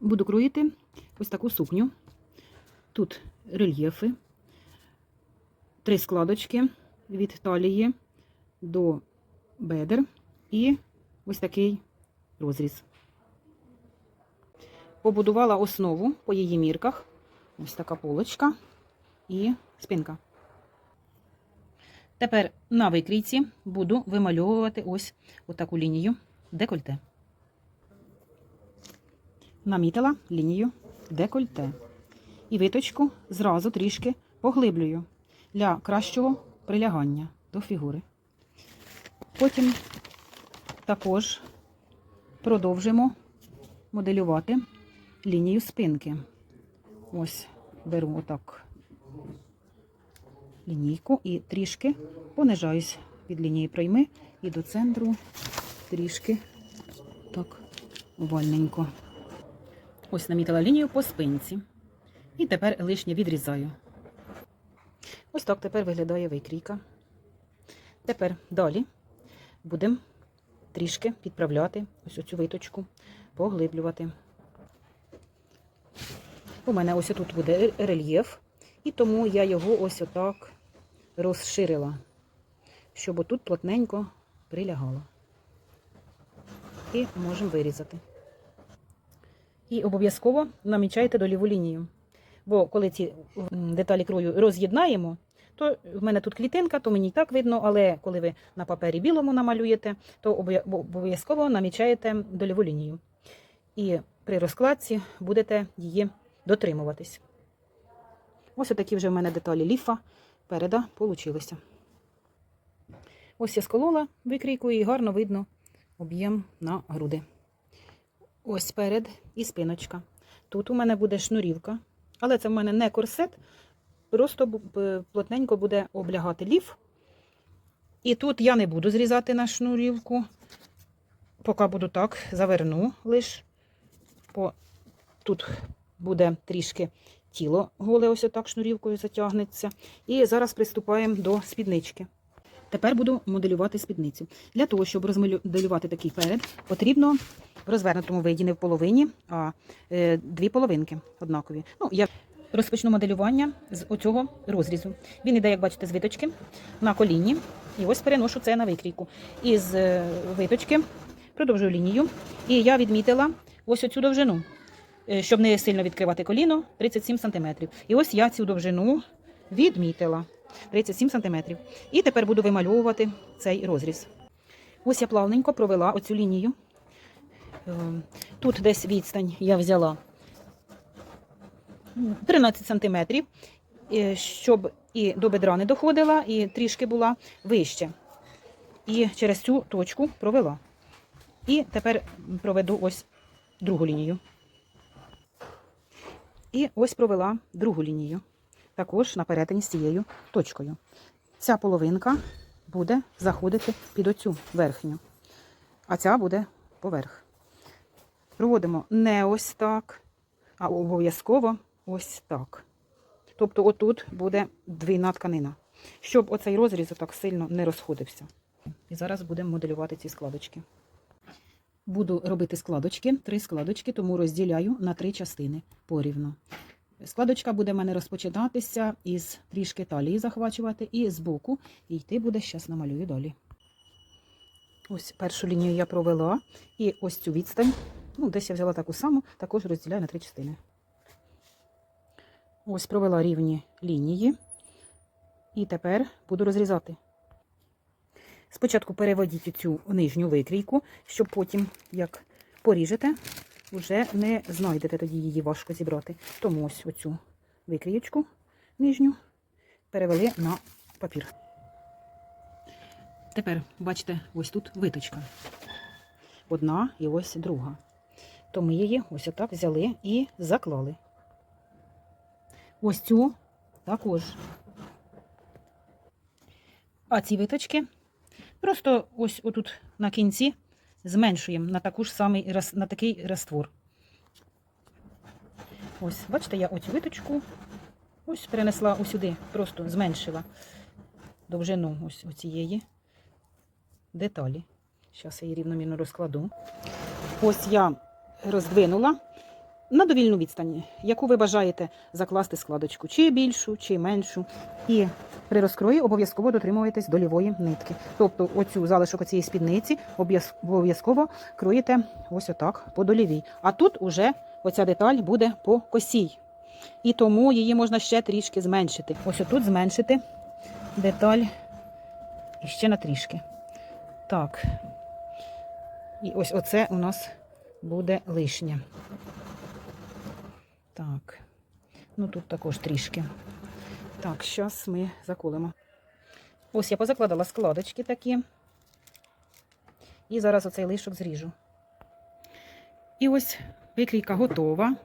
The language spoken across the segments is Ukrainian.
буду кроїти ось таку сукню. Тут рельєфи, три складочки від талії до бедер і ось такий розріз. Побудувала основу по її мірках. Ось така полочка і спинка. Тепер на викрійці буду вимальовувати ось отаку лінію декольте. Намітила лінію декольте. І виточку зразу трішки поглиблюю для кращого прилягання до фігури. Потім також продовжимо моделювати лінію спинки. Ось беру отак лінійку і трішки понижаюсь від лінії пройми і до центру трішки так овальненько. Ось намітила лінію по спинці. І тепер лишнє відрізаю. Ось так тепер виглядає викрійка. Тепер далі будемо трішки підправляти ось оцю виточку, поглиблювати. У мене ось тут буде рельєф, і тому я його ось отак розширила, щоб отут плотненько прилягало. І можемо вирізати. І обов'язково намічайте доліву лінію. Бо коли ці деталі крою роз'єднаємо, то в мене тут клітинка, то мені і так видно, але коли ви на папері білому намалюєте, то обов'язково намічаєте дольову лінію. І при розкладці будете її дотримуватись. Ось такі вже в мене деталі ліфа переда получилися. Ось я сколола викрійку і гарно видно об'єм на груди. Ось перед і спиночка. Тут у мене буде шнурівка, але це в мене не корсет, просто плотненько буде облягати ліф. І тут я не буду зрізати на шнурівку, поки буду так, заверну лиш. По... Тут буде трішки тіло голе, ось отак шнурівкою затягнеться. І зараз приступаємо до спіднички. Тепер буду моделювати спідницю. Для того, щоб розмоделювати такий перед, потрібно в розвернутому виді, не в половині, а е, дві половинки однакові. Ну, я розпочну моделювання з оцього розрізу. Він іде, як бачите, з виточки на коліні. І ось переношу це на викрійку. Із е, виточки продовжую лінію. І я відмітила ось оцю довжину, е, щоб не сильно відкривати коліно, 37 см. І ось я цю довжину відмітила. 37 см. І тепер буду вимальовувати цей розріз. Ось я плавненько провела оцю лінію. Е, Тут десь відстань я взяла 13 см, щоб і до бедра не доходила, і трішки була вище. І через цю точку провела. І тепер проведу ось другу лінію. І ось провела другу лінію. Також на перетині з цією точкою. Ця половинка буде заходити під оцю верхню, а ця буде поверх. Проводимо не ось так, а обов'язково ось так. Тобто, отут буде двійна тканина, щоб оцей розріз так сильно не розходився. І зараз будемо моделювати ці складочки. Буду робити складочки, три складочки, тому розділяю на три частини порівну. Складочка буде в мене розпочинатися із трішки талії захвачувати, і з боку йти буде, зараз намалюю далі. Ось першу лінію я провела, і ось цю відстань, ну, десь я взяла таку саму, також розділяю на три частини. Ось провела рівні лінії, і тепер буду розрізати. Спочатку переводіть цю нижню викрійку, щоб потім, як поріжете, вже не знайдете тоді її важко зібрати. Тому ось оцю викрієчку нижню перевели на папір. Тепер, бачите, ось тут виточка. Одна і ось друга. То ми її ось отак взяли і заклали. Ось цю також. А ці виточки просто ось отут на кінці зменшуємо на, таку ж самий, на такий раствор. Ось, бачите, я оцю виточку ось перенесла ось сюди, просто зменшила довжину ось оцієї деталі. Зараз я її рівномірно розкладу. Ось я роздвинула на довільну відстань, яку ви бажаєте закласти складочку, чи більшу, чи меншу. І при розкрої обов'язково дотримуєтесь долівої нитки. Тобто оцю залишок цієї спідниці обов'язково кроїте ось отак по долівій. А тут уже оця деталь буде по косій. І тому її можна ще трішки зменшити. Ось отут зменшити деталь іще на трішки. Так. І ось оце у нас буде лишнє. Так. Ну тут також трішки. Так, зараз ми заколимо. Ось я позакладала складочки такі. І зараз оцей лишок зріжу. І ось викрійка готова.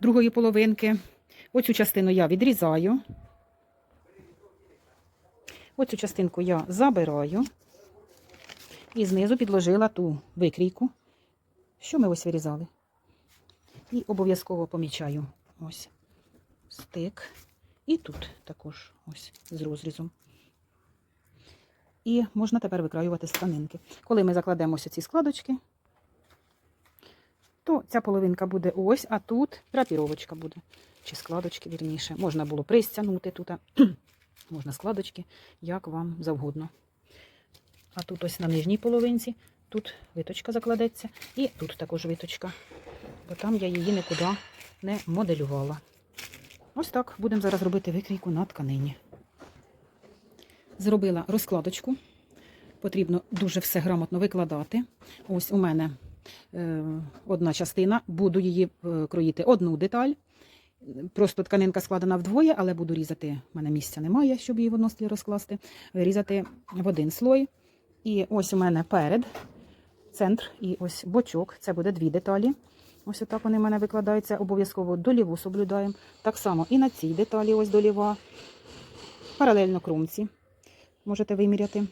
Другої половинки. Оцю частину я відрізаю. Оцю частинку я забираю. І знизу підложила ту викрійку, що ми ось вирізали. І обов'язково помічаю ось стик. І тут також ось з розрізом. І можна тепер викраювати з тканинки. Коли ми закладемо ось ці складочки, то ця половинка буде ось, а тут драпіровочка буде. Чи складочки, вірніше. Можна було пристягнути тут, можна складочки, як вам завгодно. А тут ось на нижній половинці, тут виточка закладеться, і тут також виточка. Бо там я її нікуди не моделювала. Ось так будемо зараз робити викрійку на тканині. Зробила розкладочку. Потрібно дуже все грамотно викладати. Ось у мене е, одна частина, буду її е, кроїти одну деталь. Просто тканинка складена вдвоє, але буду різати. У мене місця немає, щоб її в однострій розкласти. Різати в один слой. І ось у мене перед, центр і ось бочок. Це буде дві деталі. Ось отак вони в мене викладаються. Обов'язково доліву соблюдаємо. Так само і на цій деталі ось доліва. Паралельно кромці. Можете виміряти.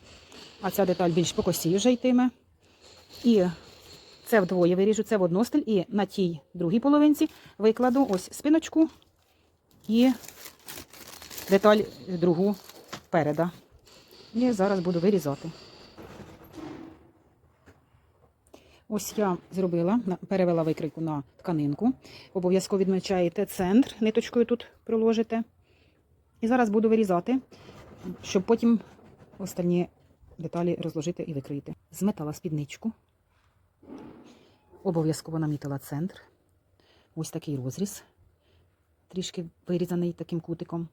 А ця деталь більш по косі вже йтиме. І це вдвоє виріжу, це в одностиль. І на тій другій половинці викладу ось спиночку і деталь другу переда. І зараз буду вирізати. Ось я зробила, перевела викрийку на тканинку. Обов'язково відмічаєте центр, ниточкою тут проложите. І зараз буду вирізати, щоб потім останні деталі розложити і викрити. Зметала спідничку. Обов'язково намітила центр. Ось такий розріз, трішки вирізаний таким кутиком.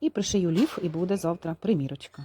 І пришию лів, і буде завтра примірочка.